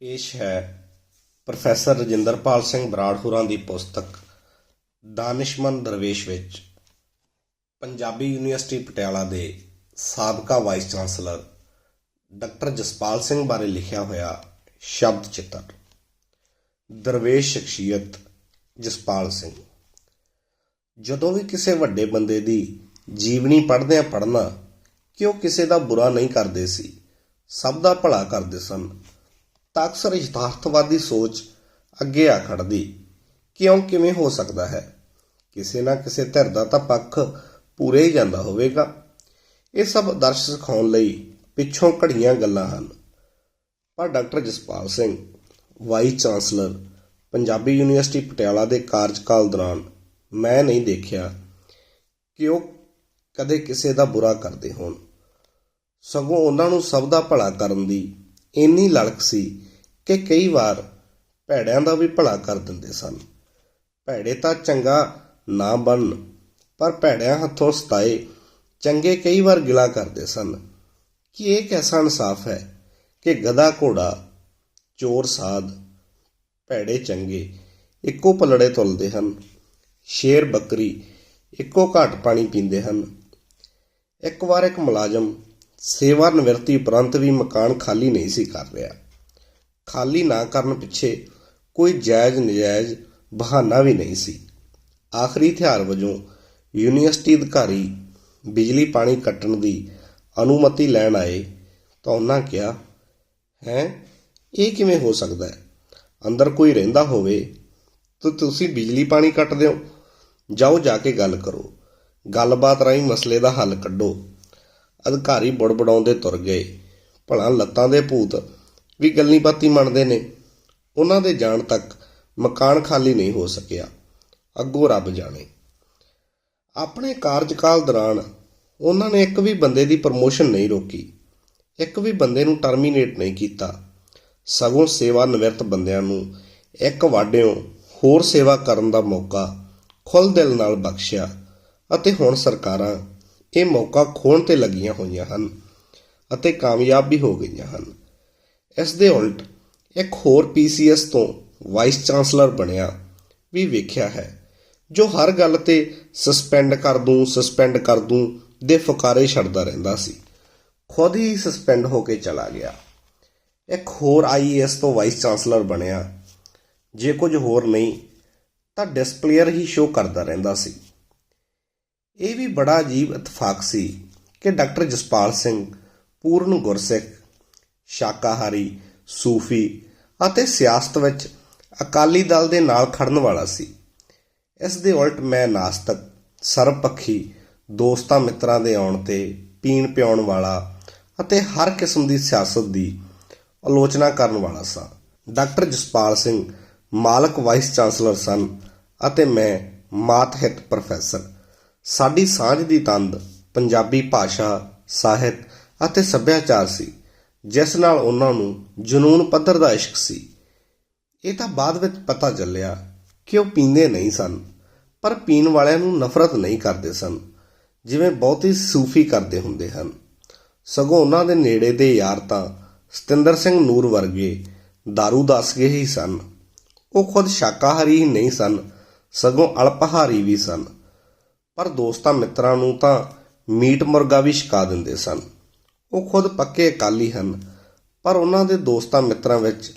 ਪੇਸ਼ ਹੈ ਪ੍ਰੋਫੈਸਰ ਰਜਿੰਦਰਪਾਲ ਸਿੰਘ ਬਰਾੜ ਹੋਰਾਂ ਦੀ ਪੁਸਤਕ ਦਾਨਿਸ਼ਮੰਦ ਦਰਵੇਸ਼ ਵਿੱਚ, ਪੰਜਾਬੀ ਯੂਨੀਵਰਸਿਟੀ ਪਟਿਆਲਾ ਦੇ ਸਾਬਕਾ vice chancellor, doctor Jaspal Singh ਬਾਰੇ ਲਿਖਿਆ ਹੋਇਆ ਸ਼ਬਦ ਚਿੱਤਰ, ਦਰਵੇਸ਼ ਸ਼ਖਸੀਅਤ ਜਸਪਾਲ ਸਿੰਘ। ਜਦੋਂ ਵੀ ਕਿਸੇ ਵੱਡੇ ਬੰਦੇ ਦੀ ਜੀਵਨੀ ਪੜ੍ਹਦਿਆਂ ਪੜ੍ਹਨਾ, ਕਿ ਉਹ ਕਿਸੇ ਦਾ ਬੁਰਾ ਨਹੀਂ ਕਰਦੇ ਸੀ, ਸਭ ਦਾ ਭਲਾ ਕਰਦੇ ਸਨ। ਤਾਂ ਅਕਸਰ ਯਥਾਰਥਵਾਦੀ ਸੋਚ ਅੱਗੇ ਆ ਖੜਦੀ। ਕਿਉਂ ਕਿਵੇਂ ਹੋ ਸਕਦਾ ਹੈ? ਕਿਸੇ ਨਾ ਕਿਸੇ ਧਿਰ ਦਾ ਤਾਂ ਪੱਖ ਪੂਰੇ ਹੀ ਜਾਂਦਾ ਹੋਵੇਗਾ। ਇਹ ਸਭ ਦਰਸ਼ ਸਿਖਾਉਣ ਲਈ ਪਿੱਛੋਂ ਘੜੀਆਂ ਗੱਲਾਂ ਹਨ। ਪਰ doctor Jaspal Singh, vice chancellor, Punjabi university Patiala ਦੇ ਕਾਰਜਕਾਲ ਦੌਰਾਨ ਮੈਂ ਨਹੀਂ ਦੇਖਿਆ ਕਿ ਉਹ ਕਦੇ ਕਿਸੇ ਦਾ ਬੁਰਾ ਕਰਦੇ ਹੋਣ। ਸਗੋਂ ਉਹਨਾਂ ਨੂੰ ਸਭ ਦਾ ਭਲਾ ਕਰਨ ਦੀ ਇੰਨੀ ਲਲਕ ਸੀ ਕਿ ਕਈ ਵਾਰ ਭੈੜਿਆਂ ਦਾ ਵੀ ਭਲਾ ਕਰ ਦਿੰਦੇ ਸਨ। ਭੈੜੇ ਤਾਂ ਚੰਗਾ ਨਾ ਬਣਨ ਪਰ ਭੈੜਿਆਂ ਹੱਥੋਂ ਸਤਾਏ ਚੰਗੇ ਕਈ ਵਾਰ ਗਿਲਾ ਕਰਦੇ ਸਨ। ਕਿ ਇਹ ਕੈਸਾ ਇਨਸਾਫ ਹੈ ਕਿ ਗਧਾ ਘੋੜਾ, ਚੋਰ ਸਾਧ, ਭੈੜੇ ਚੰਗੇ ਇੱਕੋ ਪਲੜੇ ਤੁਲਦੇ ਹਨ, ਸ਼ੇਰ ਬੱਕਰੀ ਇੱਕੋ ਘਾਟ ਪਾਣੀ ਪੀਂਦੇ ਹਨ। ਇੱਕ ਵਾਰ ਇੱਕ ਮੁਲਾਜ਼ਮ ਸੇਵਾ ਨਿਵਰਤੀ ਉਪਰੰਤ ਵੀ ਮਕਾਨ ਖਾਲੀ ਨਹੀਂ ਸੀ ਕਰ ਰਿਹਾ। ਖਾਲੀ ਨਾ ਕਰਨ ਪਿੱਛੇ ਕੋਈ ਜਾਇਜ਼ ਨਜਾਇਜ਼ ਬਹਾਨਾ ਵੀ ਨਹੀਂ ਸੀ। ਆਖਰੀ ਹਥਿਆਰ ਵਜੋਂ ਯੂਨੀਵਰਸਿਟੀ ਅਧਿਕਾਰੀ ਬਿਜਲੀ ਪਾਣੀ ਕੱਟਣ ਦੀ ਅਨੁਮਤੀ ਲੈਣ ਆਏ ਤਾਂ ਉਹਨਾਂ ਕਿਹਾ, ਹੈ, ਇਹ ਕਿਵੇਂ ਹੋ ਸਕਦਾ ਹੈ? ਅੰਦਰ ਕੋਈ ਰਹਿੰਦਾ ਹੋਵੇ ਤਾਂ ਤੁਸੀਂ ਬਿਜਲੀ ਪਾਣੀ ਕੱਟ ਦਿਓ। ਜਾਓ ਜਾ ਕੇ ਗੱਲ ਕਰੋ। ਗੱਲਬਾਤ ਰਾਹੀਂ ਮਸਲੇ ਦਾ ਹੱਲ ਕੱਢੋ। ਅਧਿਕਾਰੀ ਬੜਬੜਾਉਂਦੇ ਤੁਰ ਗਏ। ਭਲਾ ਲੱਤਾਂ ਦੇ ਭੂਤ ਵੀ ਗੱਲੀਬਾਤੀ ਮੰਨਦੇ ਨੇ। ਉਹਨਾਂ ਦੇ ਜਾਣ ਤੱਕ ਮਕਾਨ ਖਾਲੀ ਨਹੀਂ ਹੋ ਸਕਿਆ। ਅੱਗੋਂ ਰੱਬ ਜਾਣੇ। ਆਪਣੇ ਕਾਰਜਕਾਲ ਦੌਰਾਨ ਉਹਨਾਂ ਨੇ ਇੱਕ ਵੀ ਬੰਦੇ ਦੀ ਪ੍ਰਮੋਸ਼ਨ ਨਹੀਂ ਰੋਕੀ। ਇੱਕ ਵੀ ਬੰਦੇ ਨੂੰ ਟਰਮੀਨੇਟ ਨਹੀਂ ਕੀਤਾ। ਸਗੋਂ ਸੇਵਾ ਨਿਵਰਤ ਬੰਦਿਆਂ ਨੂੰ ਇੱਕ ਵਾਢਿਓਂ ਹੋਰ ਸੇਵਾ ਕਰਨ ਦਾ ਮੌਕਾ ਖੁੱਲ੍ਹ ਦਿਲ ਨਾਲ ਬਖਸ਼ਿਆ ਅਤੇ ਹੁਣ ਸਰਕਾਰਾਂ ਇਹ ਮੌਕਾ ਖੋਣ ਤੇ ਲੱਗੀਆਂ ਹੋਈਆਂ ਹਨ ਅਤੇ ਕਾਮਯਾਬ ਵੀ ਹੋ ਗਈਆਂ ਹਨ। ਇਸ ਦੇ ਉਲਟ ਇੱਕ ਹੋਰ ਪੀਸੀਐਸ ਤੋਂ ਵਾਈਸ ਚਾਂਸਲਰ ਬਣਿਆ ਵੀ ਵੇਖਿਆ ਹੈ, ਜੋ ਹਰ ਗੱਲ ਤੇ ਸਸਪੈਂਡ ਕਰ ਦੂੰ, ਸਸਪੈਂਡ ਕਰ ਦੂੰ ਦੇ ਫੁਕਾਰੇ ਛੱਡਦਾ ਰਹਿੰਦਾ ਸੀ। ਖੁਦ ਹੀ ਸਸਪੈਂਡ ਹੋ ਕੇ ਚਲਾ ਗਿਆ। ਇੱਕ ਹੋਰ ਆਈਏਐਸ ਤੋਂ ਵਾਈਸ ਚਾਂਸਲਰ ਬਣਿਆ। ਜੇ ਕੁਝ ਹੋਰ ਨਹੀਂ, ਤਾਂ ਡਿਸਪਲੇਅਰ ਹੀ ਸ਼ੋ ਕਰਦਾ ਰਹਿੰਦਾ ਸੀ। ਇਹ ਵੀ ਬੜਾ ਅਜੀਬ ਇਤਫਾਕ ਸੀ ਕਿ ਡਾਕਟਰ ਜਸਪਾਲ ਸਿੰਘ ਪੂਰਨ ਗੁਰਸਿੱਖ ਸ਼ਾਕਾਹਾਰੀ, ਸੂਫੀ ਅਤੇ ਸਿਆਸਤ ਵਿੱਚ ਅਕਾਲੀ ਦਲ ਦੇ ਨਾਲ ਖੜਨ ਵਾਲਾ ਸੀ। ਇਸ ਦੇ ਉਲਟ ਮੈਂ ਨਾਸਤਕ ਸਰਬਪੱਖੀ ਦੋਸਤਾਂ ਮਿੱਤਰਾਂ ਦੇ ਆਉਣ ਤੇ ਪੀਣ ਪਿਆਉਣ ਵਾਲਾ ਅਤੇ ਹਰ ਕਿਸਮ ਦੀ ਸਿਆਸਤ ਦੀ ਆਲੋਚਨਾ ਕਰਨ ਵਾਲਾ ਸਾਂ। ਡਾਕਟਰ ਜਸਪਾਲ ਸਿੰਘ ਮਾਲਕ ਵਾਈਸ ਚਾਂਸਲਰ ਸਨ ਅਤੇ ਮੈਂ ਮਾਤਹਿਤ ਪ੍ਰੋਫੈਸਰ। ਸਾਡੀ ਸਾਂਝ ਦੀ ਤੰਦ ਪੰਜਾਬੀ ਭਾਸ਼ਾ, ਸਾਹਿਤ ਅਤੇ ਸੱਭਿਆਚਾਰ ਸੀ। ਜਿਸ ਨਾਲ ਉਹਨਾਂ ਨੂੰ ਜਨੂਨ ਪੱਧਰ ਦਾ ਇਸ਼ਕ ਸੀ। ਇਹ ਤਾਂ ਬਾਅਦ ਵਿੱਚ ਪਤਾ ਚੱਲਿਆ ਕਿ ਉਹ ਪੀਂਦੇ ਨਹੀਂ ਸਨ, ਪਰ ਪੀਣ ਵਾਲਿਆਂ ਨੂੰ ਨਫ਼ਰਤ ਨਹੀਂ ਕਰਦੇ ਸਨ, ਜਿਵੇਂ ਬਹੁਤੀ ਸੂਫੀ ਕਰਦੇ ਹੁੰਦੇ ਹਨ। ਸਗੋਂ ਉਹਨਾਂ ਦੇ ਨੇੜੇ ਦੇ ਯਾਰ ਤਾਂ ਸਤਿੰਦਰ ਸਿੰਘ ਨੂਰ ਵਰਗੇ दारू ਦਸਗੇ ਹੀ ਸਨ। ਉਹ ਖੁਦ ਸ਼ਾਕਾਹਾਰੀ ਹੀ ਨਹੀਂ ਸਨ, ਸਗੋਂ ਅਲਪਹਾਰੀ ਵੀ ਸਨ। ਪਰ ਦੋਸਤਾਂ ਮਿੱਤਰਾਂ ਨੂੰ ਤਾਂ ਮੀਟ ਮੁਰਗਾ ਵੀ ਛਕਾ ਦਿੰਦੇ ਸਨ। ਉਹ ਖੁਦ ਪੱਕੇ ਅਕਾਲੀ ਹਨ। ਪਰ ਉਹਨਾਂ ਦੇ ਦੋਸਤਾਂ ਮਿੱਤਰਾਂ ਵਿੱਚ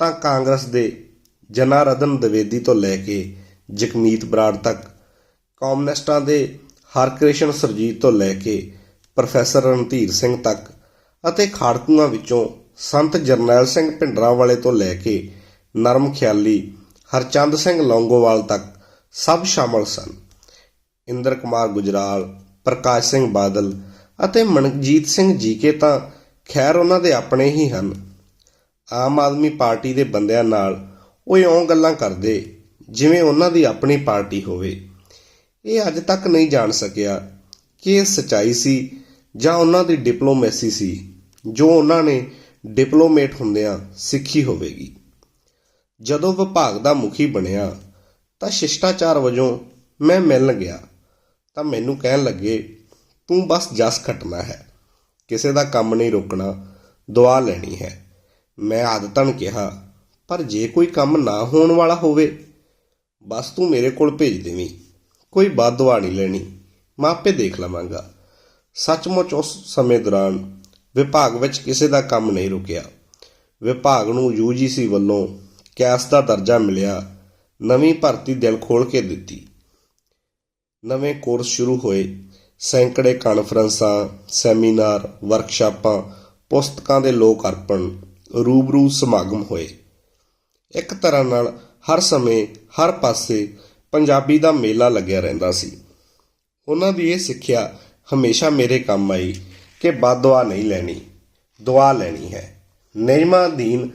ਤਾਂ ਕਾਂਗਰਸ ਦੇ ਜਨਾਰਦਨ ਦਵੇਦੀ ਤੋਂ ਲੈ ਕੇ ਜਗਮੀਤ ਬਰਾੜ ਤੱਕ, ਕਮਿਊਨਿਸਟਾਂ ਦੇ ਹਰਕ੍ਰਿਸ਼ਨ ਸਰਜੀਤ ਤੋਂ ਲੈ ਕੇ ਪ੍ਰੋਫੈਸਰ ਰਣਧੀਰ ਸਿੰਘ ਤੱਕ ਅਤੇ ਖਾੜਕੂਆਂ ਵਿੱਚੋਂ ਸੰਤ ਜਰਨੈਲ ਸਿੰਘ ਭਿੰਡਰਾਂ ਵਾਲੇ ਤੋਂ ਲੈ ਕੇ ਨਰਮ ਖਿਆਲੀ ਹਰਚੰਦ ਸਿੰਘ ਲੌਂਗੋਵਾਲ ਤੱਕ ਸਭ ਸ਼ਾਮਲ ਸਨ। ਇੰਦਰ ਕੁਮਾਰ ਗੁਜਰਾਲ, ਪ੍ਰਕਾਸ਼ ਸਿੰਘ ਬਾਦਲ ਅਤੇ ਮਨਜੀਤ ਸਿੰਘ ਜੀਕੇ ਤਾਂ ਖੈਰ ਉਹਨਾਂ ਦੇ ਆਪਣੇ ਹੀ ਹਨ। ਆਮ ਆਦਮੀ ਪਾਰਟੀ ਦੇ ਬੰਦਿਆਂ ਨਾਲ ਉਹ ਇਉਂ ਗੱਲਾਂ ਕਰਦੇ ਜਿਵੇਂ ਉਹਨਾਂ ਦੀ ਆਪਣੀ ਪਾਰਟੀ ਹੋਵੇ। ਇਹ ਅੱਜ ਤੱਕ ਨਹੀਂ ਜਾਣ ਸਕਿਆ ਕਿ ਇਹ ਸਚਾਈ ਸੀ ਜਾਂ ਉਹਨਾਂ ਦੀ ਡਿਪਲੋਮੇਸੀ ਸੀ, ਜੋ ਉਹਨਾਂ ਨੇ ਡਿਪਲੋਮੇਟ ਹੁੰਦਿਆਂ ਸਿੱਖੀ ਹੋਵੇਗੀ। ਜਦੋਂ ਵਿਭਾਗ ਦਾ ਮੁਖੀ ਬਣਿਆ ਤਾਂ ਸ਼ਿਸ਼ਟਾਚਾਰ ਵਜੋਂ ਮੈਂ ਮਿਲਣ ਗਿਆ ਤਾਂ ਮੈਨੂੰ ਕਹਿਣ ਲੱਗੇ ਤੂੰ ਬਸ ਜਸ ਖਟਣਾ ਹੈ। ਕਿਸੇ ਦਾ ਕੰਮ ਨਹੀਂ ਰੋਕਣਾ, ਦੁਆ ਲੈਣੀ ਹੈ। ਮੈਂ ਆਦਤਨ ਕਿਹਾ, ਪਰ ਜੇ ਕੋਈ ਕੰਮ ਨਾ ਹੋਣ ਵਾਲਾ ਹੋਵੇ, ਬਸ ਤੂੰ ਮੇਰੇ ਕੋਲ ਭੇਜ ਦੇਵੀਂ। ਕੋਈ ਬਾਦਵਾ ਨਹੀਂ ਲੈਣੀ, ਮੈਂ ਆਪੇ ਦੇਖ ਲਵਾਂਗਾ। ਸੱਚਮੁੱਚ ਉਸ ਸਮੇਂ ਦੌਰਾਨ ਵਿਭਾਗ ਵਿੱਚ ਕਿਸੇ ਦਾ ਕੰਮ ਨਹੀਂ ਰੁਕਿਆ। ਵਿਭਾਗ ਨੂੰ ਯੂਜੀਸੀ ਵੱਲੋਂ ਕੈਸ ਦਾ ਦਰਜਾ ਮਿਲਿਆ। ਨਵੀਂ ਭਰਤੀ ਦਿਲ ਖੋਲ ਕੇ ਦਿੱਤੀ। ਨਵੇਂ ਕੋਰਸ ਸ਼ੁਰੂ ਹੋਏ। ਸੈਂਕੜੇ ਕਾਨਫਰੰਸਾਂ, ਸੈਮੀਨਾਰ, ਵਰਕਸ਼ਾਪਾਂ, ਪੁਸਤਕਾਂ ਦੇ ਲੋਕ ਅਰਪਣ, ਰੂਬਰੂ ਸਮਾਗਮ ਹੋਏ। ਇੱਕ ਤਰ੍ਹਾਂ ਨਾਲ ਹਰ ਸਮੇਂ, ਹਰ ਪਾਸੇ ਪੰਜਾਬੀ ਦਾ ਮੇਲਾ ਲੱਗਿਆ ਰਹਿੰਦਾ ਸੀ। ਉਹਨਾਂ ਦੀ ਇਹ ਸਿੱਖਿਆ ਹਮੇਸ਼ਾ ਮੇਰੇ ਕੰਮ ਆਈ ਕਿ ਬਦਦੁਆ ਨਹੀਂ ਲੈਣੀ, ਦੁਆ ਲੈਣੀ ਹੈ। ਨਿਯਮਾਂ ਅਧੀਨ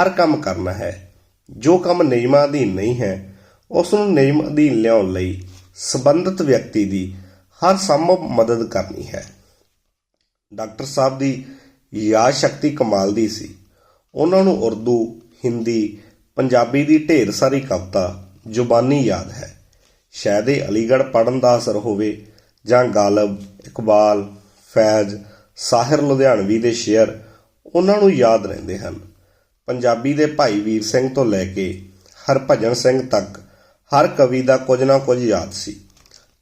ਹਰ ਕੰਮ ਕਰਨਾ ਹੈ। ਜੋ ਕੰਮ ਨਿਯਮਾਂ ਅਧੀਨ ਨਹੀਂ ਹੈ, ਉਸ ਨੂੰ ਨਿਯਮ ਅਧੀਨ ਲਿਆਉਣ ਲਈ ਸੰਬੰਧਿਤ ਵਿਅਕਤੀ ਦੀ ਹਰ ਸੰਭਵ ਮਦਦ ਕਰਨੀ ਹੈ। ਡਾਕਟਰ ਸਾਹਿਬ ਦੀ ਯਾਦ ਸ਼ਕਤੀ ਕਮਾਲ ਦੀ ਸੀ। ਉਹਨਾਂ ਨੂੰ ਉਰਦੂ, ਹਿੰਦੀ, ਪੰਜਾਬੀ ਦੀ ਢੇਰ ਸਾਰੀ ਕਵਿਤਾ, ਜ਼ੁਬਾਨੀ ਯਾਦ ਹੈ। ਸ਼ਾਇਦ ਇਹ ਅਲੀਗੜ੍ਹ ਪੜਨ ਦਾ ਅਸਰ ਹੋਵੇ ਜਾਂ ਗਾਲਬ, ਇਕਬਾਲ, ਫੈਜ਼, ਸਾਹਿਰ ਲੁਧਿਆਣਵੀ ਦੇ ਸ਼ੇਅਰ ਉਹਨਾਂ ਨੂੰ ਯਾਦ ਰਹਿੰਦੇ ਹਨ। ਪੰਜਾਬੀ ਦੇ ਭਾਈ ਵੀਰ ਸਿੰਘ ਤੋਂ ਲੈ ਕੇ ਹਰਭਜਨ ਸਿੰਘ ਤੱਕ ਹਰ ਕਵੀ ਦਾ ਕੁਝ ਨਾ ਕੁਝ ਯਾਦ ਸੀ।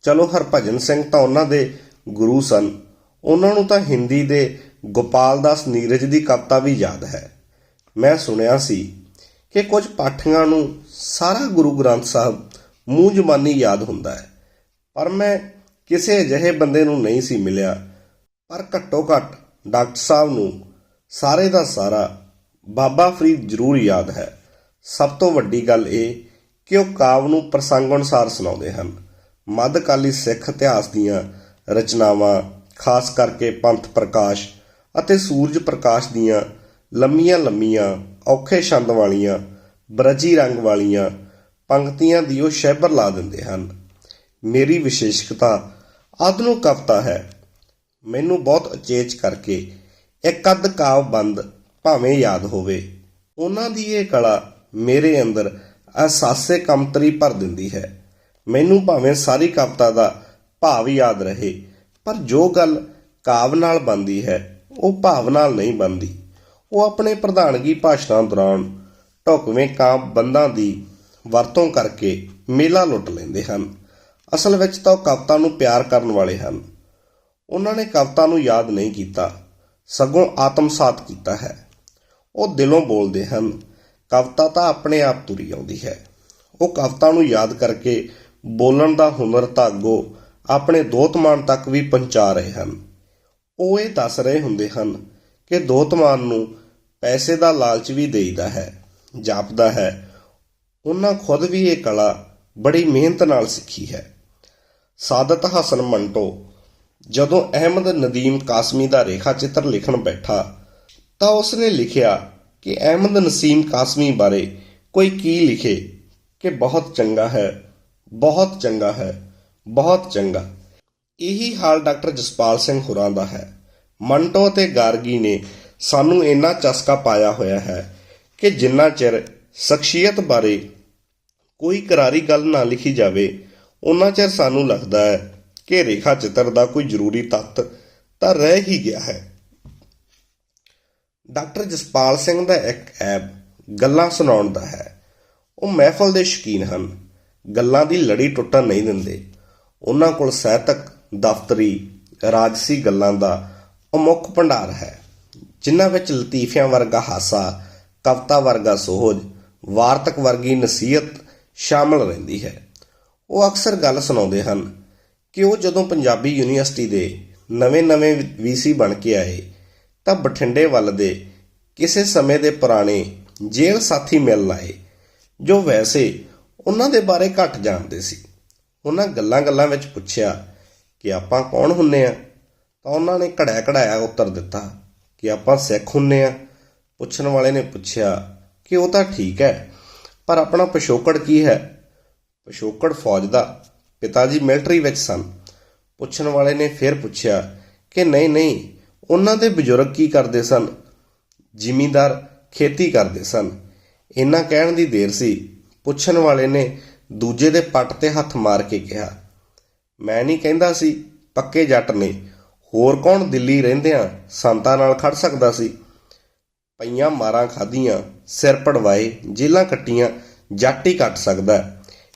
ਚਲੋ ਹਰਭਜਨ ਸਿੰਘ ਤਾਂ ਉਹਨਾਂ ਦੇ ਗੁਰੂ ਸਨ। ਉਹਨਾਂ ਨੂੰ ਤਾਂ ਹਿੰਦੀ ਦੇ ਗੋਪਾਲ ਦਾਸ ਨੀਰਜ ਦੀ ਕਵਿਤਾ ਵੀ ਯਾਦ ਹੈ। ਮੈਂ ਸੁਣਿਆ ਸੀ ਕਿ ਕੁਝ ਪਾਠੀਆਂ ਨੂੰ ਸਾਰਾ ਗੁਰੂ ਗ੍ਰੰਥ ਸਾਹਿਬ ਮੂੰਹ ਜ਼ਬਾਨੀ ਯਾਦ ਹੁੰਦਾ ਹੈ। ਪਰ ਮੈਂ ਕਿਸੇ ਅਜਿਹੇ ਬੰਦੇ ਨੂੰ ਨਹੀਂ ਸੀ ਮਿਲਿਆ। ਪਰ ਘੱਟੋ ਘੱਟ ਡਾਕਟਰ ਸਾਹਿਬ ਨੂੰ ਸਾਰੇ ਦਾ ਸਾਰਾ ਬਾਬਾ ਫਰੀਦ ਜ਼ਰੂਰ ਯਾਦ ਹੈ। ਸਭ ਤੋਂ ਵੱਡੀ ਗੱਲ ਇਹ ਕਿ ਉਹ ਕਾਵ ਨੂੰ ਪ੍ਰਸੰਗ ਅਨੁਸਾਰ ਸੁਣਾਉਂਦੇ ਹਨ। ਮੱਧਕਾਲੀ ਸਿੱਖ ਇਤਿਹਾਸ ਦੀਆਂ ਰਚਨਾਵਾਂ, ਖਾਸ ਕਰਕੇ ਪੰਥ ਪ੍ਰਕਾਸ਼ ਅਤੇ ਸੂਰਜ ਪ੍ਰਕਾਸ਼ ਦੀਆਂ ਲੰਮੀਆਂ ਲੰਮੀਆਂ, ਔਖੇ ਛੰਦ ਵਾਲੀਆਂ, ਬਰਜੀ ਰੰਗ ਵਾਲੀਆਂ ਪੰਕਤੀਆਂ ਦੀ ਉਹ ਸ਼ੈਬਰ ਲਾ ਦਿੰਦੇ ਹਨ। ਮੇਰੀ ਵਿਸ਼ੇਸ਼ਕਤਾ ਆਧੁਨਿਕ ਕਵਿਤਾ ਹੈ। ਮੈਨੂੰ ਬਹੁਤ ਅਚੇਚ ਕਰਕੇ ਇੱਕ ਅੱਧ ਕਾਵਬੰਦ ਭਾਵੇਂ ਯਾਦ ਹੋਵੇ। ਉਹਨਾਂ ਦੀ ਇਹ ਕਲਾ ਮੇਰੇ ਅੰਦਰ ਅਹਿਸਾਸੇ ਕਮਤਰੀ ਭਰ ਦਿੰਦੀ ਹੈ। ਮੈਨੂੰ ਭਾਵੇਂ ਸਾਰੀ ਕਵਿਤਾ ਦਾ ਭਾਵ ਯਾਦ ਰਹੇ, ਪਰ ਜੋ ਗੱਲ ਕਾਵ ਨਾਲ ਬੰਦੀ ਹੈ, ਉਹ ਭਾਵ ਨਾਲ ਨਹੀਂ ਬੰਦੀ ਉਹ ਆਪਣੇ ਪ੍ਰਧਾਨਗੀ ਭਾਸ਼ਣਾਂ ਦੌਰਾਨ ਢੁਕਵੇਂ ਕਾਵ ਬੰਦਾਂ ਦੀ ਵਰਤੋਂ ਕਰਕੇ ਮੇਲਾ ਲੁੱਟ ਲੈਂਦੇ ਹਨ। ਅਸਲ ਵਿੱਚ ਤਾਂ ਉਹ ਕਵਿਤਾ ਨੂੰ ਪਿਆਰ ਕਰਨ ਵਾਲੇ ਹਨ। ਉਹਨਾਂ ਨੇ ਕਵਿਤਾ ਨੂੰ ਯਾਦ ਨਹੀਂ ਕੀਤਾ, ਸਗੋਂ ਆਤਮਸਾਤ ਕੀਤਾ ਹੈ। ਉਹ ਦਿਲੋਂ ਬੋਲਦੇ ਹਨ, ਕਵਿਤਾ ਤਾਂ ਆਪਣੇ ਆਪ ਤੁਰੀ ਆਉਂਦੀ ਹੈ। ਉਹ ਕਵਿਤਾ ਨੂੰ ਯਾਦ ਕਰਕੇ ਬੋਲਣ ਦਾ ਹੁਨਰ ਧਾਗੋ ਆਪਣੇ ਦੋਤਮਾਨ ਤੱਕ ਵੀ ਪਹੁੰਚਾ ਰਹੇ ਹਨ। ਉਹ ਇਹ ਦੱਸ ਰਹੇ ਹੁੰਦੇ ਹਨ ਕਿ ਦੋਤਮਾਨ ਨੂੰ ਪੈਸੇ ਦਾ ਲਾਲਚ ਵੀ ਦੇਈਦਾ ਹੈ, ਜਾਪਦਾ ਹੈ। ਉਹਨਾਂ ਖੁਦ ਵੀ ਇਹ ਕਲਾ ਬੜੀ ਮਿਹਨਤ ਨਾਲ ਸਿੱਖੀ ਹੈ। ਸਾਦਤ ਹਸਨ ਮੰਟੋ ਜਦੋਂ ਅਹਿਮਦ ਨਦੀਮ ਕਾਸਮੀ ਦਾ ਰੇਖਾ ਚਿੱਤਰ ਲਿਖਣ ਬੈਠਾ ਤਾਂ ਉਸਨੇ ਲਿਖਿਆ ਕਿ ਅਹਿਮਦ ਨਸੀਮ ਕਾਸਮੀ ਬਾਰੇ ਕੋਈ ਕੀ ਲਿਖੇ ਕਿ ਬਹੁਤ ਚੰਗਾ ਹੈ। ਬਹੁਤ ਚੰਗਾ ਹੈ, ਬਹੁਤ ਚੰਗਾ। ਇਹੀ ਹਾਲ ਡਾਕਟਰ ਜਸਪਾਲ ਸਿੰਘ ਹੁਰਾਂ ਦਾ ਹੈ। ਮੰਟੋ ਅਤੇ ਗਾਰਗੀ ਨੇ ਸਾਨੂੰ ਇੰਨਾ ਚਸਕਾ ਪਾਇਆ ਹੋਇਆ ਹੈ ਕਿ ਜਿੰਨਾ ਚਿਰ ਸ਼ਖਸੀਅਤ ਬਾਰੇ ਕੋਈ ਕਰਾਰੀ ਗੱਲ ਨਾ ਲਿਖੀ ਜਾਵੇ ਉਹਨਾਂ ਚਿਰ ਸਾਨੂੰ ਲੱਗਦਾ ਹੈ ਕਿ ਰੇਖਾ ਚਿੱਤਰ ਦਾ ਕੋਈ ਜ਼ਰੂਰੀ ਤੱਤ ਤਾਂ ਰਹਿ ਹੀ ਗਿਆ ਹੈ। ਡਾਕਟਰ ਜਸਪਾਲ ਸਿੰਘ ਦਾ ਇੱਕ ਐਬ ਗੱਲਾਂ ਸੁਣਾਉਣ ਦਾ ਹੈ। ਉਹ ਮਹਿਫਲ ਦੇ ਸ਼ਕੀਨ ਹਨ। ਗੱਲਾਂ ਦੀ ਲੜੀ ਟੁੱਟਣ ਨਹੀਂ ਦਿੰਦੇ। ਉਹਨਾਂ ਕੋਲ ਸਾਹਿਤਕ ਦਫ਼ਤਰੀ ਰਾਜਸੀ ਗੱਲਾਂ ਦਾ ਅਮੁੱਖ ਭੰਡਾਰ ਹੈ, ਜਿਨ੍ਹਾਂ ਵਿੱਚ ਲਤੀਫਿਆਂ ਵਰਗਾ ਹਾਸਾ, ਕਵਿਤਾ ਵਰਗਾ ਸੋਹਜ, ਵਾਰਤਕ ਵਰਗੀ ਨਸੀਹਤ ਸ਼ਾਮਲ ਰਹਿੰਦੀ ਹੈ। ਉਹ ਅਕਸਰ ਗੱਲ ਸੁਣਾਉਂਦੇ ਹਨ ਕਿ ਉਹ ਜਦੋਂ ਪੰਜਾਬੀ ਯੂਨੀਵਰਸਿਟੀ ਦੇ ਨਵੇਂ-ਨਵੇਂ ਵੀਸੀ ਬਣ ਕੇ ਆਏ, ਤਾਂ ਬਠਿੰਡੇ ਵੱਲ ਦੇ ਕਿਸੇ ਸਮੇਂ ਦੇ ਪੁਰਾਣੇ ਜੇਲ੍ਹ ਸਾਥੀ ਮਿਲ ਲਾਏ ਜੋ ਵੈਸੇ ਉਹਨਾਂ ਦੇ ਬਾਰੇ ਘੱਟ ਜਾਣਦੇ ਸੀ। ਉਹਨਾਂ ਗੱਲਾਂ-ਗੱਲਾਂ ਵਿੱਚ ਪੁੱਛਿਆ ਕਿ ਆਪਾਂ ਕੌਣ ਹੁੰਨੇ ਆ? ਤਾਂ ਉਹਨਾਂ ਨੇ ਘੜਿਆ ਘੜਾਇਆ ਉੱਤਰ ਦਿੱਤਾ ਕਿ ਆਪਾਂ ਸਿੱਖ ਹੁੰਨੇ ਆ। ਪੁੱਛਣ ਵਾਲੇ ਨੇ ਪੁੱਛਿਆ ਕਿ ਉਹ ਤਾਂ ਠੀਕ ਹੈ, ਪਰ ਆਪਣਾ ਪਿਛੋਕੜ ਕੀ ਹੈ? ਪਿਛੋਕੜ ਫੌਜ ਦਾ। ਪਿਤਾ ਜੀ ਮਿਲਟਰੀ ਵਿੱਚ ਸਨ। ਪੁੱਛਣ ਵਾਲੇ ਨੇ ਫਿਰ ਪੁੱਛਿਆ ਕਿ ਨਹੀਂ ਨਹੀਂ, ਉਹਨਾਂ ਦੇ ਬਜ਼ੁਰਗ ਕੀ ਕਰਦੇ ਸਨ? ਜ਼ਿਮੀਂਦਾਰ ਖੇਤੀ ਕਰਦੇ ਸਨ। ਇਹਨਾਂ ਕਹਿਣ ਦੀ ਦੇਰ ਸੀ ਪੁੱਛਣ ਵਾਲੇ ਨੇ ਦੂਜੇ ਦੇ ਪੱਟ ਤੇ ਹੱਥ ਮਾਰ ਕੇ ਕਿਹਾ, ਮੈਂ ਨਹੀਂ ਕਹਿੰਦਾ ਸੀ ਪੱਕੇ ਜੱਟ ਨੇ, ਹੋਰ ਕੌਣ ਦਿੱਲੀ ਰਹਿੰਦਿਆਂ ਸੰਤਾਂ ਨਾਲ ਖੜ ਸਕਦਾ ਸੀ? ਪਈਆਂ ਮਾਰਾਂ ਖਾਧੀਆਂ, ਸਿਰ ਪੜਵਾਏ ਜੇਲਾਂ ਕੱਟੀਆਂ, ਜੱਟ ਹੀ ਕੱਟ ਸਕਦਾ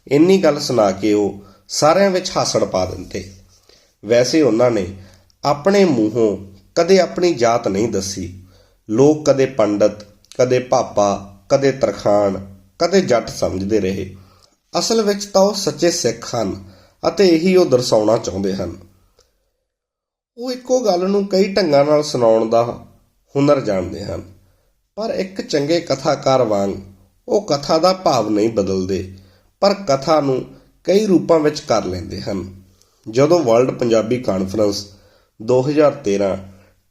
ਇੰਨੀ ਗੱਲ ਸੁਣਾ ਕੇ ਉਹ ਸਾਰਿਆਂ ਵਿੱਚ ਹਾਸੜ ਪਾ ਦਿੰਦੇ। ਵੈਸੇ ਉਹਨਾਂ ਨੇ ਆਪਣੇ ਮੂੰਹੋਂ ਕਦੇ ਆਪਣੀ ਜਾਤ ਨਹੀਂ ਦੱਸੀ। ਲੋਕ ਕਦੇ ਪੰਡਤ, ਕਦੇ ਪਾਪਾ, ਕਦੇ ਤਰਖਾਨ ਕਦੇ ਜੱਟ ਸਮਝਦੇ ਰਹੇ। ਅਸਲ ਵਿੱਚ ਤਾਂ ਉਹ ਸੱਚੇ ਸਿੱਖ ਹਨ ਅਤੇ ਇਹੀ ਉਹ ਦਰਸਾਉਣਾ ਚਾਹੁੰਦੇ ਹਨ। ਉਹ ਇੱਕੋ ਗੱਲ ਨੂੰ ਕਈ ਢੰਗਾਂ ਨਾਲ ਸੁਣਾਉਣ ਦਾ ਹੁਨਰ ਜਾਣਦੇ ਹਨ। ਪਰ ਇੱਕ ਚੰਗੇ ਕਥਾਕਾਰ ਵਾਂਗ ਉਹ ਕਥਾ ਦਾ ਭਾਵ ਨਹੀਂ ਬਦਲਦੇ, ਪਰ ਕਥਾ ਨੂੰ ਕਈ ਰੂਪਾਂ ਵਿੱਚ ਕਰ ਲੈਂਦੇ ਹਨ। ਜਦੋਂ ਵਰਲਡ ਪੰਜਾਬੀ ਕਾਨਫਰੰਸ 2013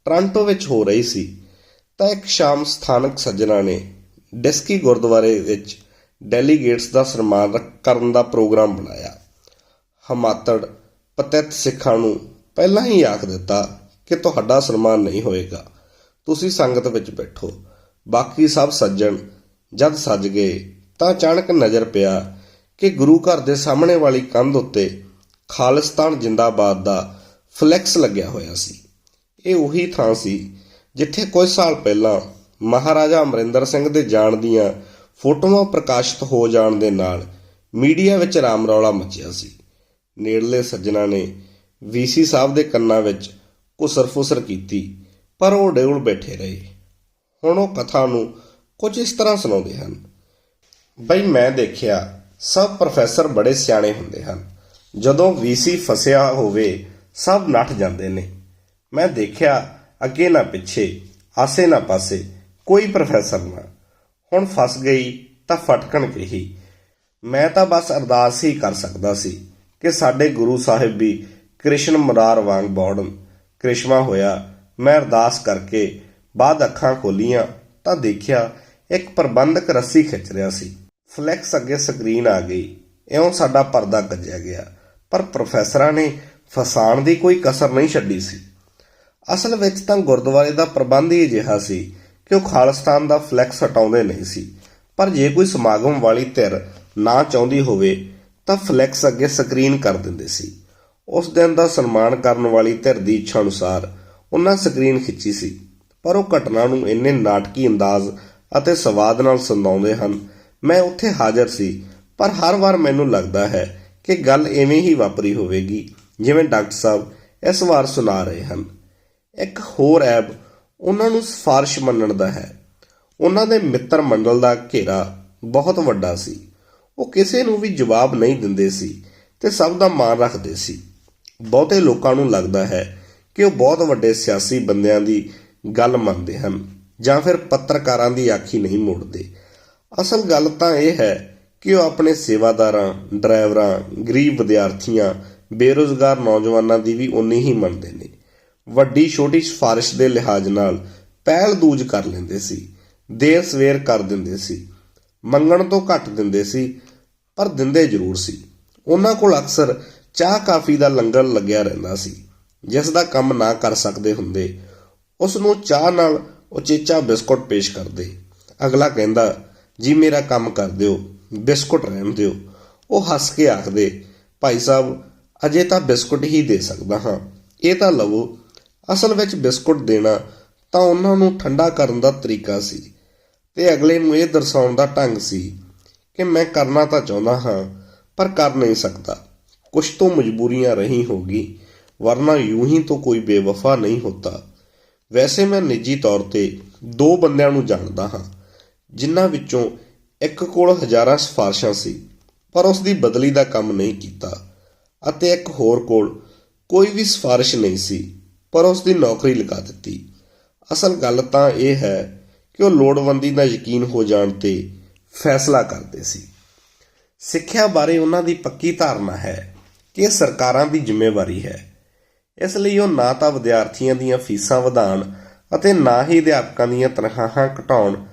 ਟੋਰਾਂਟੋ ਵਿੱਚ ਹੋ ਰਹੀ ਸੀ, ਤਾਂ ਇੱਕ ਸ਼ਾਮ ਸਥਾਨਕ ਸੱਜਣਾ ਨੇ ਡਿਸਕੀ ਗੁਰਦੁਆਰੇ ਵਿੱਚ ਡੈਲੀਗੇਟਸ ਦਾ ਸਨਮਾਨ ਰ- ਕਰਨ ਦਾ ਪ੍ਰੋਗਰਾਮ ਬਣਾਇਆ। ਹਮਾਤੜ ਪਤਿਤ ਸਿੱਖਾਂ ਨੂੰ ਪਹਿਲਾਂ ਹੀ ਆਖ ਦਿੱਤਾ ਕਿ ਤੁਹਾਡਾ ਸਨਮਾਨ ਨਹੀਂ ਹੋਏਗਾ। ਤੁਸੀਂ ਸੰਗਤ ਵਿੱਚ ਬੈਠੋ। ਬਾਕੀ ਸਭ ਸੱਜਣ ਜਦ ਸੱਜ ਗਏ ਤਾਂ ਅਚਾਨਕ ਨਜ਼ਰ ਪਿਆ ਕਿ ਗੁਰੂ ਘਰ ਦੇ ਸਾਹਮਣੇ ਵਾਲੀ ਕੰਧ ਉੱਤੇ ਖਾਲਿਸਤਾਨ ਜਿੰਦਾਬਾਦ ਦਾ ਫਲੈਕਸ ਲੱਗਿਆ ਹੋਇਆ ਸੀ। ਇਹ ਉਹੀ ਥਾਂ ਸੀ ਜਿੱਥੇ ਕੁਝ ਸਾਲ ਪਹਿਲਾਂ ਮਹਾਰਾਜਾ ਅਮਰਿੰਦਰ ਸਿੰਘ ਦੇ ਜਾਣ ਦੀਆਂ ਫੋਟੋਆਂ ਪ੍ਰਕਾਸ਼ਿਤ ਹੋ ਜਾਣ ਦੇ ਨਾਲ ਮੀਡੀਆ ਵਿੱਚ ਰਾਮ ਰੌਲਾ ਮਚਿਆ ਸੀ। ਨੇੜਲੇ ਸੱਜਣਾ ਨੇ ਵੀਸੀ ਸਾਹਿਬ ਦੇ ਕੰਨਾਂ ਵਿੱਚ ਕੁਸਰ-ਫੁਸਰ ਕੀਤੀ, ਪਰ ਉਹ ਡੇਉਲ ਬੈਠੇ ਰਹੇ। ਹੁਣ ਉਹ ਕਥਾ ਨੂੰ ਕੁਝ ਇਸ ਤਰ੍ਹਾਂ ਸੁਣਾਉਂਦੇ ਹਨ। ਬਈ ਮੈਂ ਦੇਖਿਆ ਸਭ ਪ੍ਰੋਫੈਸਰ ਬੜੇ ਸਿਆਣੇ ਹੁੰਦੇ ਹਨ। ਜਦੋਂ ਵੀਸੀ ਫਸਿਆ ਹੋਵੇ, ਸਭ ਨੱਠ ਜਾਂਦੇ ਨੇ। ਮੈਂ ਦੇਖਿਆ ਅੱਗੇ ਨਾ ਪਿੱਛੇ, ਆਸੇ ਨਾ ਪਾਸੇ ਕੋਈ ਪ੍ਰੋਫੈਸਰ ਨਾ। ਹੁਣ ਫਸ ਗਈ ਤਾਂ ਫਟਕਣ ਕਹੀ। ਮੈਂ ਤਾਂ ਬਸ ਅਰਦਾਸ ਹੀ ਕਰ ਸਕਦਾ ਸੀ ਕਿ ਸਾਡੇ ਗੁਰੂ ਸਾਹਿਬ ਵੀ ਕ੍ਰਿਸ਼ਨ ਮੁਰਾਰ ਵਾਂਗ ਬੌੜਨ। ਕ੍ਰਿਸ਼ਮਾ ਹੋਇਆ, ਮੈਂ ਅਰਦਾਸ ਕਰਕੇ ਬਾਅਦ ਅੱਖਾਂ ਖੋਲੀਆਂ ਤਾਂ ਦੇਖਿਆ ਇੱਕ ਪ੍ਰਬੰਧਕ ਰੱਸੀ ਖਿੱਚ ਰਿਹਾ ਸੀ। ਫਲੈਕਸ ਅੱਗੇ ਸਕਰੀਨ ਆ ਗਈ। ਇਉਂ ਸਾਡਾ ਪਰਦਾ ਗੱਜਿਆ ਗਿਆ। ਪਰ ਪ੍ਰੋਫੈਸਰਾਂ ਨੇ ਫਸਾਣ ਦੀ ਕੋਈ ਕਸਰ ਨਹੀਂ ਛੱਡੀ ਸੀ। ਅਸਲ ਵਿੱਚ ਤਾਂ ਗੁਰਦੁਆਰੇ ਦਾ ਪ੍ਰਬੰਧ ਹੀ ਅਜਿਹਾ ਸੀ ਕਿ ਉਹ ਖਾਲਿਸਤਾਨ ਦਾ ਫਲੈਕਸ ਹਟਾਉਂਦੇ ਨਹੀਂ ਸੀ। ਪਰ ਜੇ ਕੋਈ ਸਮਾਗਮ ਵਾਲੀ ਧਿਰ ਨਾ ਚਾਹੁੰਦੀ ਹੋਵੇ, ਤਾਂ ਫਲੈਕਸ ਅੱਗੇ ਸਕਰੀਨ ਕਰ ਦਿੰਦੇ ਸੀ। ਉਸ ਦਿਨ ਦਾ ਸਨਮਾਨ ਕਰਨ ਵਾਲੀ ਧਿਰ ਦੀ ਇੱਛਾ ਅਨੁਸਾਰ ਉਹਨਾਂ ਸਕਰੀਨ ਖਿੱਚੀ ਸੀ। ਪਰ ਉਹ ਘਟਨਾ ਨੂੰ ਇੰਨੇ ਨਾਟਕੀ ਅੰਦਾਜ਼ ਅਤੇ ਸਵਾਦ ਨਾਲ ਸੁਣਾਉਂਦੇ ਹਨ। ਮੈਂ ਉੱਥੇ ਹਾਜ਼ਰ ਸੀ, ਪਰ ਹਰ ਵਾਰ ਮੈਨੂੰ ਲੱਗਦਾ ਹੈ ਕਿ ਗੱਲ ਐਵੇਂ ਹੀ ਵਾਪਰੀ ਹੋਵੇਗੀ, ਜਿਵੇਂ ਡਾਕਟਰ ਸਾਹਿਬ ਇਸ ਵਾਰ ਸੁਣਾ ਰਹੇ ਹਨ। ਇੱਕ ਹੋਰ ਐਬ ਉਹਨਾਂ ਨੂੰ ਸਿਫਾਰਿਸ਼ ਮੰਨਣ ਦਾ ਹੈ। ਉਹਨਾਂ ਦੇ ਮਿੱਤਰ ਮੰਡਲ ਦਾ ਘੇਰਾ ਬਹੁਤ ਵੱਡਾ ਸੀ। ਉਹ ਕਿਸੇ ਨੂੰ ਵੀ ਜਵਾਬ ਨਹੀਂ ਦਿੰਦੇ ਸੀ ਤੇ ਸਭ ਦਾ ਮਾਣ ਰੱਖਦੇ ਸੀ। ਬਹੁਤੇ ਲੋਕਾਂ ਨੂੰ ਲੱਗਦਾ ਹੈ ਕਿ ਉਹ ਬਹੁਤ ਵੱਡੇ ਸਿਆਸੀ ਬੰਦਿਆਂ ਦੀ ਗੱਲ ਮੰਨਦੇ ਹਨ ਜਾਂ ਫਿਰ ਪੱਤਰਕਾਰਾਂ ਦੀ ਆਖੀ ਨਹੀਂ ਮੋੜਦੇ। ਅਸਲ ਗੱਲ ਤਾਂ ਇਹ ਹੈ ਕਿ ਉਹ ਆਪਣੇ ਸੇਵਾਦਾਰਾਂ, ਡਰਾਈਵਰਾਂ, ਗਰੀਬ ਵਿਦਿਆਰਥੀਆਂ, ਬੇਰੁਜ਼ਗਾਰ ਨੌਜਵਾਨਾਂ ਦੀ ਵੀ ਉਨੀ ਹੀ ਮੰਨਦੇ ਨੇ। ਵੱਡੀ ਛੋਟੀ ਸਿਫਾਰਿਸ਼ ਦੇ ਲਿਹਾਜ਼ ਨਾਲ ਪਹਿਲ ਦੂਜ ਕਰ ਲੈਂਦੇ ਸੀ, ਦੇਰ ਸਵੇਰ ਕਰ ਦਿੰਦੇ ਸੀ, ਮੰਗਣ ਤੋਂ ਘੱਟ ਦਿੰਦੇ ਸੀ, ਪਰ ਦਿੰਦੇ ਜ਼ਰੂਰ ਸੀ। ਉਹਨਾਂ ਕੋਲ ਅਕਸਰ ਚਾਹ ਕਾਫੀ ਦਾ ਲੰਗਰ ਲੱਗਿਆ ਰਹਿੰਦਾ ਸੀ, ਜਿਸ ਦਾ ਕੰਮ ਨਾ ਕਰ ਸਕਦੇ ਹੁੰਦੇ। ਉਸ ਨੂੰ ਚਾਹ ਨਾਲ ਉਚੇਚਾ ਬਿਸਕੁਟ ਪੇਸ਼ ਕਰਦੇ। ਅਗਲਾ ਕਹਿੰਦਾ, ਜੀ ਮੇਰਾ ਕੰਮ ਕਰ ਦਿਓ, ਬਿਸਕੁਟ ਰਹਿਣ ਦਿਓ। ਉਹ ਹੱਸ ਕੇ ਆਖਦੇ, ਭਾਈ ਸਾਹਿਬ, ਅਜੇ ਤਾਂ ਬਿਸਕੁਟ ਹੀ ਦੇ ਸਕਦਾ ਹਾਂ, ਇਹ ਤਾਂ ਲਵੋ ਅਸਲ ਵਿੱਚ ਬਿਸਕੁਟ ਦੇਣਾ ਤਾਂ ਉਹਨਾਂ ਨੂੰ ਠੰਡਾ ਕਰਨ ਦਾ ਤਰੀਕਾ ਸੀ। ਤੇ ਅਗਲੇ ਨੂੰ ਇਹ ਦਰਸਾਉਣ ਦਾ ਢੰਗ ਸੀ ਕਿ ਮੈਂ ਕਰਨਾ ਤਾਂ ਚਾਹੁੰਦਾ ਹਾਂ, ਪਰ ਕਰ ਨਹੀਂ ਸਕਦਾ। ਕੁਛ ਤੋਂ ਮਜਬੂਰੀਆਂ ਰਹੀ ਹੋਗੀ, ਵਰਨਾ यूं ਹੀ ਤਾਂ ਕੋਈ ਬੇਵਫਾ ਨਹੀਂ ਹੁੰਦਾ। ਵੈਸੇ ਮੈਂ ਨਿੱਜੀ ਤੌਰ ਤੇ ਦੋ ਬੰਦਿਆਂ ਨੂੰ ਜਾਣਦਾ ਹਾਂ, ਜਿਨ੍ਹਾਂ ਵਿੱਚੋਂ ਇੱਕ ਕੋਲ ਹਜ਼ਾਰਾਂ ਸਿਫਾਰਸ਼ਾਂ ਸੀ, ਪਰ ਉਸ ਦੀ ਬਦਲੀ ਦਾ ਕੰਮ ਨਹੀਂ ਕੀਤਾ, ਅਤੇ ਇੱਕ ਹੋਰ ਕੋਲ ਕੋਈ ਵੀ ਸਿਫਾਰਿਸ਼ ਨਹੀਂ ਸੀ। ਪਰ ਉਸ ਦੀ ਨੌਕਰੀ ਲਗਾ ਦਿੱਤੀ। ਅਸਲ ਗੱਲ ਤਾਂ ਇਹ ਹੈ ਕਿ ਉਹ ਲੋੜਵੰਦੀ ਦਾ ਯਕੀਨ ਹੋ ਜਾਣ ਤੇ ਫੈਸਲਾ ਕਰਦੇ ਸੀ। ਸਿੱਖਿਆ ਬਾਰੇ ਉਹਨਾਂ ਦੀ ਪੱਕੀ ਧਾਰਨਾ ਹੈ ਕਿ ਇਹ ਸਰਕਾਰਾਂ ਦੀ ਜ਼ਿੰਮੇਵਾਰੀ ਹੈ। ਇਸ ਲਈ ਉਹ ਨਾ ਤਾਂ ਵਿਦਿਆਰਥੀਆਂ ਦੀਆਂ ਫੀਸਾਂ ਵਧਾਉਣ ਅਤੇ ਨਾ ਹੀ ਅਧਿਆਪਕਾਂ ਦੀਆਂ ਤਨਖਾਹਾਂ ਘਟਾਉਣ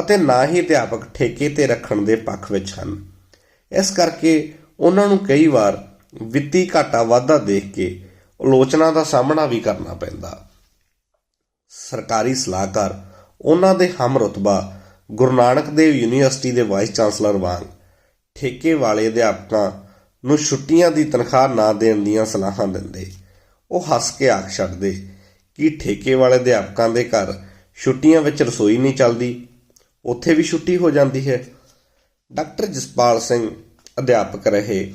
ਅਤੇ ਨਾ ਹੀ ਅਧਿਆਪਕ ਠੇਕੇ ਤੇ ਰੱਖਣ ਦੇ ਪੱਖ ਵਿੱਚ ਹਨ। ਇਸ ਕਰਕੇ ਉਹਨਾਂ ਨੂੰ ਕਈ ਵਾਰ ਵਿੱਤੀ ਘਾਟਾ ਵਾਧਾ ਦੇਖ ਕੇ ਆਲੋਚਨਾ ਦਾ ਸਾਹਮਣਾ ਵੀ ਕਰਨਾ ਪੈਂਦਾ। ਸਰਕਾਰੀ ਸਲਾਹਕਾਰ, ਉਹਨਾਂ ਦੇ ਹਮ ਰਤਬਾ ਗੁਰੂ ਨਾਨਕ ਦੇਵ ਯੂਨੀਵਰਸਿਟੀ ਦੇ ਵਾਈਸ ਚਾਂਸਲਰ ਵਾਂਗ, ਠੇਕੇ ਵਾਲੇ ਅਧਿਆਪਕਾਂ ਨੂੰ ਛੁੱਟੀਆਂ ਦੀ ਤਨਖਾਹ ਨਾ ਦੇਣ ਦੀਆਂ ਸਲਾਹਾਂ ਦਿੰਦੇ। ਉਹ ਹੱਸ ਕੇ ਆਖ ਛੱਡਦੇ ਕਿ ਠੇਕੇ ਵਾਲੇ ਅਧਿਆਪਕਾਂ ਦੇ ਘਰ ਛੁੱਟੀਆਂ ਵਿੱਚ ਰਸੋਈ ਨਹੀਂ ਚੱਲਦੀ, ਉੱਥੇ ਵੀ ਛੁੱਟੀ ਹੋ ਜਾਂਦੀ ਹੈ। ਡਾਕਟਰ ਜਸਪਾਲ ਸਿੰਘ ਅਧਿਆਪਕ ਰਹੇ,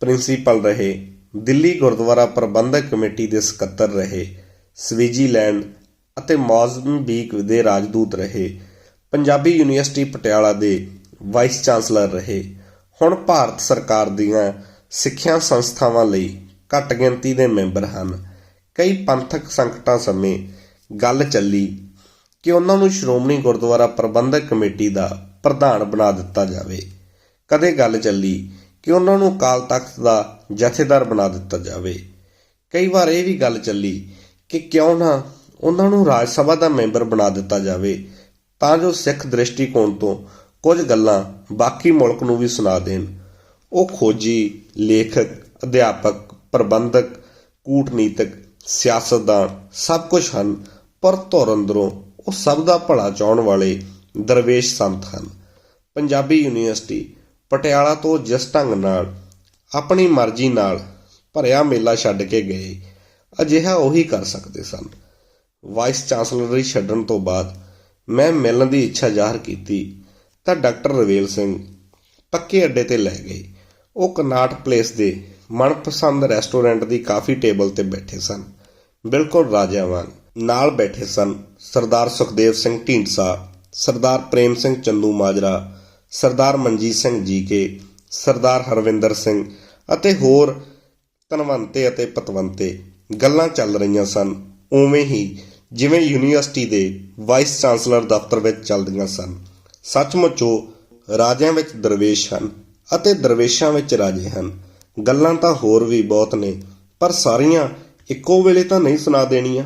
ਪ੍ਰਿੰਸੀਪਲ ਰਹੇ ਦਿੱਲੀ ਗੁਰਦੁਆਰਾ ਪ੍ਰਬੰਧਕ ਕਮੇਟੀ ਦੇ ਸਕੱਤਰ ਰਹੇ ਸਵਿਟਜ਼ਰਲੈਂਡ ਅਤੇ ਮੌਜ਼ੰਬੀਕ ਦੇ ਰਾਜਦੂਤ ਰਹੇ, ਪੰਜਾਬੀ ਯੂਨੀਵਰਸਿਟੀ ਪਟਿਆਲਾ ਦੇ ਵਾਈਸ ਚਾਂਸਲਰ ਰਹੇ। ਹੁਣ ਭਾਰਤ ਸਰਕਾਰ ਦੀਆਂ ਸਿੱਖਿਆ ਸੰਸਥਾਵਾਂ ਲਈ ਘੱਟ ਗਿਣਤੀ ਦੇ ਮੈਂਬਰ ਹਨ। ਕਈ ਪੰਥਕ ਸੰਕਟਾਂ ਸਮੇਂ ਗੱਲ ਚੱਲੀ ਕਿ ਉਹਨਾਂ ਨੂੰ ਸ਼੍ਰੋਮਣੀ ਗੁਰਦੁਆਰਾ ਪ੍ਰਬੰਧਕ ਕਮੇਟੀ ਦਾ ਪ੍ਰਧਾਨ ਬਣਾ ਦਿੱਤਾ ਜਾਵੇ। ਕਦੇ ਗੱਲ ਚੱਲੀ ਕਿ ਉਹਨਾਂ ਨੂੰ ਅਕਾਲ ਤਖਤ ਦਾ ਜਥੇਦਾਰ ਬਣਾ ਦਿੱਤਾ ਜਾਵੇ। ਕਈ ਵਾਰ ਇਹ ਵੀ ਗੱਲ ਚੱਲੀ ਕਿ ਕਿਉਂ ਨਾ ਉਹਨਾਂ ਨੂੰ ਰਾਜ ਸਭਾ ਦਾ ਮੈਂਬਰ ਬਣਾ ਦਿੱਤਾ ਜਾਵੇ, ਤਾਂ ਜੋ ਸਿੱਖ ਦ੍ਰਿਸ਼ਟੀਕੋਣ ਤੋਂ ਕੁਝ ਗੱਲਾਂ ਬਾਕੀ ਮੁਲਕ ਨੂੰ ਵੀ ਸੁਣਾ ਦੇਣ। ਉਹ ਖੋਜੀ, ਲੇਖਕ, ਅਧਿਆਪਕ, ਪ੍ਰਬੰਧਕ, ਕੂਟਨੀਤਿਕ, ਸਿਆਸਤਦਾਨ, ਸਭ ਕੁਝ ਹਨ, ਪਰ ਧੁਰ ਅੰਦਰੋਂ ਉਹ ਸਭ ਦਾ ਭਲਾ ਚਾਹਣ ਵਾਲੇ ਦਰਵੇਸ਼ ਸੰਤ ਹਨ। ਪੰਜਾਬੀ ਯੂਨੀਵਰਸਿਟੀ ਪਟਿਆਲਾ ਤੋਂ ਜਿਸ ਢੰਗ ਨਾਲ, ਆਪਣੀ ਮਰਜ਼ੀ ਨਾਲ ਭਰਿਆ ਮੇਲਾ ਛੱਡ ਕੇ ਗਏ, ਅਜਿਹਾ ਉਹੀ ਕਰ ਸਕਦੇ ਸਨ। ਵਾਈਸ ਚਾਂਸਲਰੀ ਛੱਡਣ ਤੋਂ ਬਾਅਦ ਮੈਂ ਮਿਲਣ ਦੀ ਇੱਛਾ ਜ਼ਾਹਰ ਕੀਤੀ ਤਾਂ ਡਾਕਟਰ ਰਵੇਲ ਸਿੰਘ ਪੱਕੇ ਅੱਡੇ ਤੇ ਲੈ ਗਏ। ਉਹ ਕਨਾਟ ਪਲੇਸ ਦੇ ਮਨਪਸੰਦ ਰੈਸਟੋਰੈਂਟ ਦੀ ਕਾਫੀ ਟੇਬਲ ਤੇ ਬੈਠੇ ਸਨ। ਬਿਲਕੁਲ ਰਾਜਿਆਂ ਵਾਂਗ ਨਾਲ ਬੈਠੇ ਸਨ ਸਰਦਾਰ ਸੁਖਦੇਵ ਸਿੰਘ ਢੀਂਡਸਾ, ਸਰਦਾਰ ਪ੍ਰੇਮ ਸਿੰਘ ਚੰਦੂ ਮਾਜਰਾ ਸਰਦਾਰ ਮਨਜੀਤ ਸਿੰਘ ਜੀ ਕੇ, ਸਰਦਾਰ ਹਰਵਿੰਦਰ ਸਿੰਘ ਅਤੇ ਹੋਰ ਧਨਵੰਤੇ ਅਤੇ ਪਤਵੰਤੇ ਗੱਲਾਂ ਚੱਲ ਰਹੀਆਂ ਸਨ, ਉਵੇਂ ਹੀ ਜਿਵੇਂ ਯੂਨੀਵਰਸਿਟੀ ਦੇ ਵਾਈਸ ਚਾਂਸਲਰ ਦਫ਼ਤਰ ਵਿੱਚ ਚੱਲਦੀਆਂ ਸਨ। ਸੱਚਮੁੱਚ ਉਹ ਰਾਜਿਆਂ ਵਿੱਚ ਦਰਵੇਸ਼ ਹਨ ਅਤੇ ਦਰਵੇਸ਼ਾਂ ਵਿੱਚ ਰਾਜੇ ਹਨ। ਗੱਲਾਂ ਤਾਂ ਹੋਰ ਵੀ ਬਹੁਤ ਨੇ, ਪਰ ਸਾਰੀਆਂ ਇੱਕੋ ਵੇਲੇ ਤਾਂ ਨਹੀਂ ਸੁਣਾ ਦੇਣੀਆਂ।